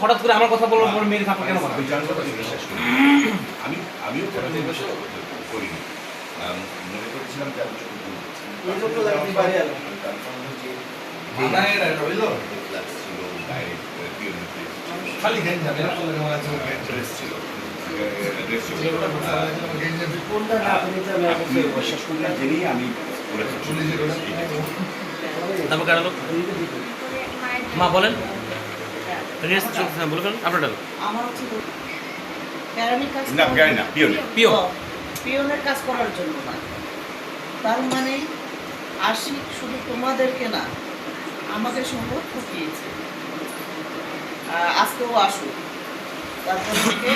হঠাৎ করে আমার কথা বলব আমার মেয়ের থাপ্পড় কেন আমি জানব না বিশ্বাস করি। আমি আমিও করিনি। মনে করেছিলাম যে আমি চোখ ভুল করছি। Class ছিল, বাইরে, পিয়ন ছিল। খালি ছিল। তারপর মা বলেন। আমার হচ্ছে প্যারামিক কাজ না, করার না, কাজ জন্য না। তার মানে আশিক শুধু তোমাদেরকে না আমাকে সম্ভব ঠকিয়েছে আজকেও আসুক। তারপর থেকে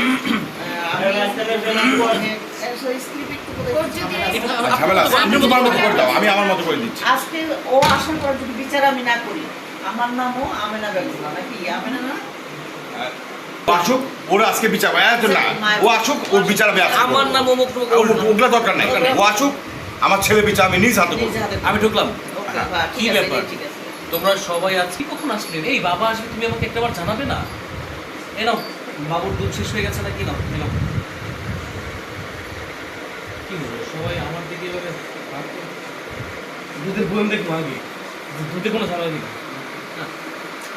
আমি আমার মতো করে দিচ্ছি। আজকে ও আসার পর যদি বিচার আমি না করি আমার নামও আমেনা বেগম নাকি? আমেনা না? আসুক ওর আজকে বিচার হ্যাঁ তো না। ও আসুক ওর বিচার আমি আজকে আমার নাম অমুক ওগুলা দরকার নাই। ও আসুক আমার ছেলে বিচার আমি নিজ হাতে আমি ঢুকলাম। ওকে, কি ঠিক আছে, ব্যাপার? তোমরা সবাই আজকে কখন আসলেন এই বাবা আসবে তুমি আমাকে একটাবার জানাবে না? এ নাও বাবুর দুধ শেষ হয়ে গেছে নাকি? নাও এ নাও। কি হলো? সবাই আমার দিকে এভাবে দুধের বয়ম দেখব আগে। দুধে কোনো ঝামেলা নেই। না,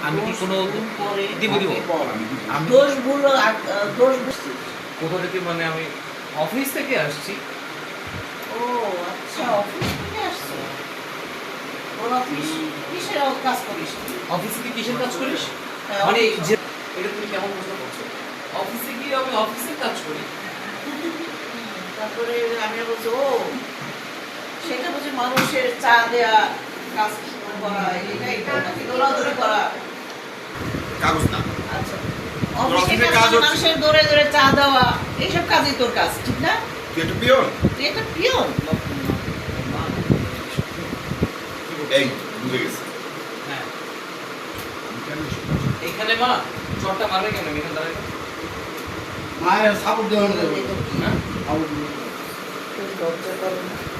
আমি কি কোনো দিব দিব? দোষ ভুল দোষ বুঝছি কোথা থেকে মানে আমি অফিস থেকে আসছি? ও আচ্ছা অফিস থেকে আসছো? কোন অফিস? কিসের কাজ করিস অফিসে কি কিসের কাজ করিস? হ্যাঁ, মানে এটা তুমি কেমন প্রশ্ন করছ? অফিসে গিয়ে আমি অফিসের কাজ করি। তারপরে আমি বলছি ও সেটা বলছি মানুষের চা দেয়া কাজ করা এটা এটা নাকি দৌড়াদৌড়ি করা। কাগজ না। আচ্ছা। অফিসে কাজ কাজ মানুষের দৌড়ে দৌড়ে চা দেওয়া এইসব কাজই তোর কাজ ঠিক না? তুই একটা পিওর তুই একটা পিয়ন। এই বুঝে গেছে। হ্যাঁ। এখানে মা চটটা মারবে কেন? এখানে দাঁড়ায় মায়ের সাপোর্ট দেওয়া যাবে হ্যাঁ। না।